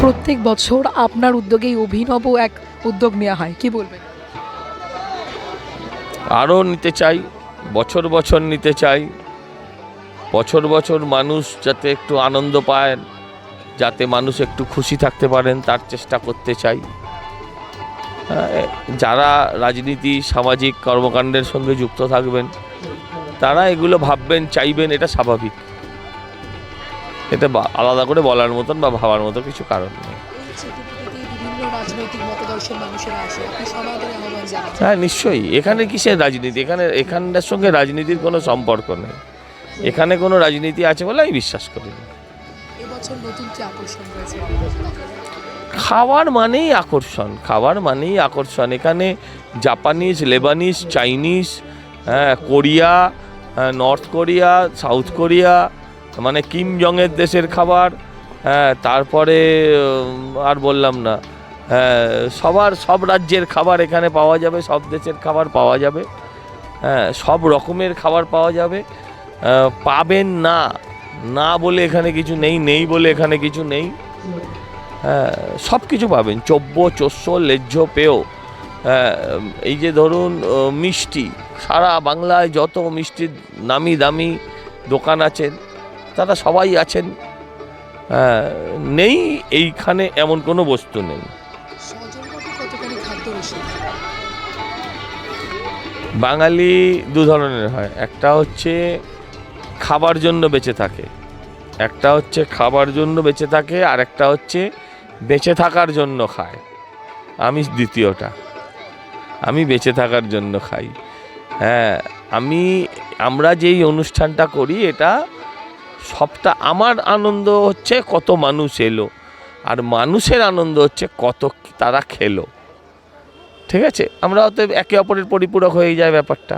প্রত্যেক বছর আপনার উদ্যোগেই অভিনব এক উদ্যোগ নেওয়া হয়। কি বলবেন? আরও নিতে চাই, বছর বছর নিতে চাই। বছর বছর মানুষ যাতে একটু আনন্দ পায়, যাতে মানুষ একটু খুশি থাকতে পারেন, তার চেষ্টা করতে চাই। যারা রাজনীতি, সামাজিক কর্মকাণ্ডের সঙ্গে যুক্ত থাকবেন, তারা এগুলো ভাববেন, চাইবেন, এটা স্বাভাবিক। এটা আলাদা করে বলার মতন বা ভাবার মতো কিছু কারণ নেই। হ্যাঁ নিশ্চয়ই। এখানে কিসের রাজনীতি? এখানে এখানটার সঙ্গে রাজনীতির কোনো সম্পর্ক নেই। এখানে কোনো রাজনীতি আছে বলে আমি বিশ্বাস করি খাওয়ার মানেই আকর্ষণ। খাওয়ার মানেই আকর্ষণ। এখানে জাপানিজ লেবানিজ চাইনিজ হ্যাঁ কোরিয়া হ্যাঁ, নর্থ কোরিয়া সাউথ কোরিয়া মানে কিম জংয়ের দেশের খাবার হ্যাঁ তারপরে আর বললাম না হ্যাঁ সবার সব রাজ্যের খাবার এখানে পাওয়া যাবে সব দেশের খাবার পাওয়া যাবে হ্যাঁ সব রকমের খাবার পাওয়া যাবে পাবেন না না বলে এখানে কিছু নেই নেই বলে এখানে কিছু নেই হ্যাঁ সব কিছু পাবেন চব্য চস্য লেজ্জ হ্যাঁ, এই যে ধরুন মিষ্টি সারা বাংলায় যত মিষ্টির নামি দামি দোকান আছেন তারা সবাই আছেন। হ্যাঁ, নেই এইখানে এমন কোনো বস্তু নেই। বাঙালি দু ধরনের হয়। একটা হচ্ছে খাবার জন্য বেঁচে থাকে। একটা হচ্ছে খাবার জন্য বেঁচে থাকে আর একটা হচ্ছে বেঁচে থাকার জন্য খায়। আমি দ্বিতীয়টা। আমি বেঁচে থাকার জন্য খাই। হ্যাঁ আমি আমরা যেই অনুষ্ঠানটা করি এটা সবটা আমার আনন্দ হচ্ছে কত মানুষ এলো। আর মানুষের আনন্দ হচ্ছে কত তারা খেলো। ঠিক আছে? আমরা অতএব একে অপরের পরিপূরক হয়ে যায় ব্যাপারটা।